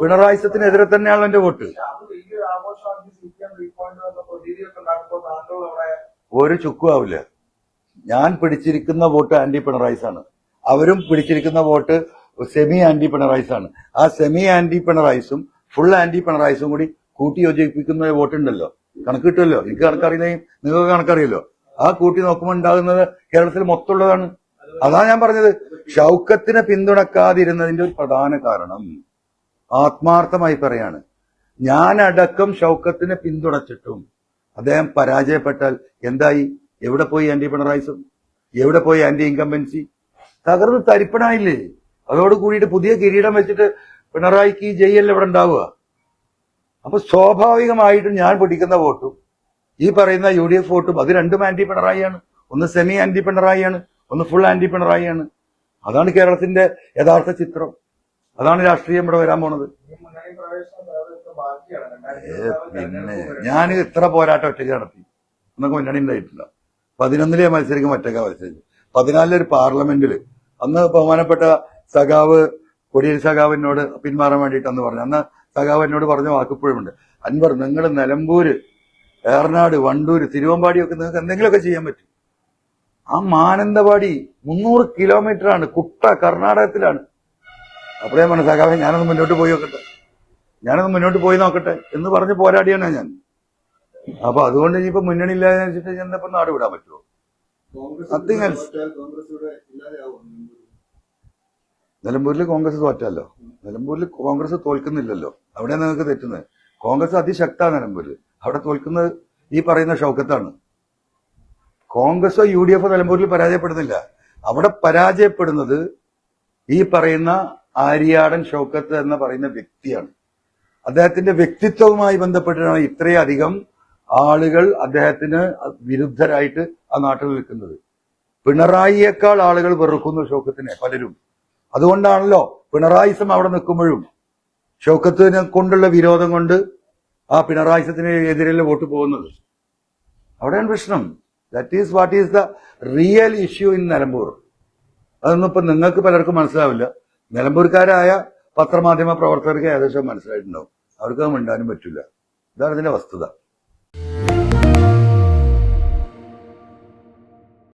പിണറായിസത്തിനെതിരെ തന്നെയാണ് എന്റെ വോട്ട്. ഒരു ചുക്കും ആവില്ല. ഞാൻ പിടിച്ചിരിക്കുന്ന വോട്ട് ആന്റി പിണറായിസ് ആണ് അവരും പിടിച്ചിരിക്കുന്ന വോട്ട് സെമി ആന്റി പിണറായിസ് ആണ് ആ സെമി ആന്റി പിണറായിസും ഫുൾ ആന്റി പിണറായിസും കൂടി കൂട്ടി യോജിപ്പിക്കുന്ന വോട്ടുണ്ടല്ലോ. കണക്ക് കിട്ടുമല്ലോ? എനിക്ക് കണക്കറിയില്ലേ? നിങ്ങൾക്ക് കണക്കറിയല്ലോ? ആ കൂട്ടി നോക്കുമ്പോൾ ഉണ്ടാകുന്നത് കേരളത്തിൽ മൊത്തമുള്ളതാണ്. അതാ ഞാൻ പറഞ്ഞത്. ഷൗക്കത്തിനെ പിന്തുണക്കാതിരുന്നതിന്റെ ഒരു പ്രധാന കാരണം ആത്മാർത്ഥമായി പറയാണ്. ഞാനടക്കം ഷൗക്കത്തിനെ പിന്തുണച്ചിട്ടും അദ്ദേഹം പരാജയപ്പെട്ടാൽ എന്തായി? എവിടെ പോയി ആന്റി പിണറായിസും എവിടെ പോയി ആന്റി ഇൻകംബൻസി തകർന്ന് തരിപ്പണായില്ലേ? അതോട് കൂടിയിട്ട് പുതിയ കിരീടം വെച്ചിട്ട് പിണറായിക്ക് ഈ ജയിലല്ല ഇവിടെ ഉണ്ടാവുക? അപ്പൊ സ്വാഭാവികമായിട്ടും ഞാൻ പിടിക്കുന്ന വോട്ടും ഈ പറയുന്ന യു ഡി എഫ് വോട്ടും അത് രണ്ടും ആന്റി പിണറായിയാണ് ഒന്ന് സെമി ആന്റി പിണറായിയാണ് ഒന്ന് ഫുൾ ആന്റി പിണറായിയാണ് അതാണ് കേരളത്തിന്റെ യഥാർത്ഥ ചിത്രം. അതാണ് രാഷ്ട്രീയം ഇവിടെ വരാൻ പോണത്. പിന്നെ ഞാൻ ഇത്ര പോരാട്ടം ഒറ്റയ്ക്ക് നടത്തി. എന്നൊക്കെ മുന്നണി ഉണ്ടായിട്ടില്ല. പതിനൊന്നിലെ മത്സരിക്കും ഒറ്റയ്ക്ക് മത്സരിച്ചു പതിനാലിലൊരു പാർലമെന്റിൽ അന്ന് ബഹുമാനപ്പെട്ട സഖാവ് കൊടിയേരി സഖാവിനോട് പിന്മാറാൻ വേണ്ടിയിട്ട് അന്ന് പറഞ്ഞു. അന്ന് സഖാവ് എന്നോട് പറഞ്ഞ വാക്കിപ്പോഴുമുണ്ട്. അൻവർ നിങ്ങൾ നിലമ്പൂര് ഏറനാട് വണ്ടൂര് തിരുവമ്പാടിയൊക്കെ നിങ്ങൾക്ക് എന്തെങ്കിലുമൊക്കെ ചെയ്യാൻ പറ്റും. ആ മാനന്തവാടി മുന്നൂറ് കിലോമീറ്റർ ആണ് കുട്ട കർണാടകത്തിലാണ്. അപ്പോഴേ സഖാവെ ഞാനൊന്ന് മുന്നോട്ട് പോയി നോക്കട്ടെ. ഞാനൊന്ന് മുന്നോട്ട് പോയി നോക്കട്ടെ എന്ന് പറഞ്ഞ് പോരാടിയാണ് ഞാൻ. അപ്പൊ അതുകൊണ്ട് ഇനിയിപ്പോ മുന്നണി ഇല്ലാതെ വെച്ചിട്ട് ഞാൻ ഇപ്പൊ നാട് വിടാൻ പറ്റുമോ ഇല്ലാതെയാവും നിലമ്പൂരിൽ കോൺഗ്രസ് തോറ്റല്ലോ നിലമ്പൂരിൽ. കോൺഗ്രസ് തോൽക്കുന്നില്ലല്ലോ. അവിടെ നിങ്ങൾക്ക് തെറ്റുന്നത്. കോൺഗ്രസ് അതിശക്താണ് നിലമ്പൂരിൽ അവിടെ തോൽക്കുന്നത് ഈ പറയുന്ന ഷൗക്കത്താണ്. കോൺഗ്രസോ യു ഡി എഫോ നിലമ്പൂരിൽ പരാജയപ്പെടുന്നില്ല. അവിടെ പരാജയപ്പെടുന്നത് ഈ പറയുന്ന ആര്യാടൻ ഷൗക്കത്ത് എന്ന് പറയുന്ന വ്യക്തിയാണ്. അദ്ദേഹത്തിന്റെ വ്യക്തിത്വവുമായി ബന്ധപ്പെട്ടിട്ടാണ് ഇത്രയധികം ആളുകൾ അദ്ദേഹത്തിന് വിരുദ്ധരായിട്ട് ആ നാട്ടിൽ നിൽക്കുന്നത്. പിണറായിയേക്കാൾ ആളുകൾ വെറുക്കുന്നു ഷൗക്കത്തിനെ പലരും. അതുകൊണ്ടാണല്ലോ പിണറായിസം അവിടെ നിൽക്കുമ്പോഴും ഷൗക്കത്തിനെ കൊണ്ടുള്ള വിരോധം കൊണ്ട് ആ പിണറായിസത്തിന് എതിരെല്ലാം വോട്ട് പോകുന്നത്. അവിടെയാണ് പ്രശ്നം. That is what is the real issue in Nilambur അതൊന്നും ഇപ്പൊ നിങ്ങൾക്ക് പലർക്കും മനസ്സിലാവില്ല. നിലമ്പൂർക്കാരായ പത്രമാധ്യമ പ്രവർത്തകർക്ക് ഏകദേശം മനസ്സിലായിട്ടുണ്ടാവും. അവർക്ക് മിണ്ടാനും പറ്റില്ല. ഇതാണ് ഇതിന്റെ വസ്തുത.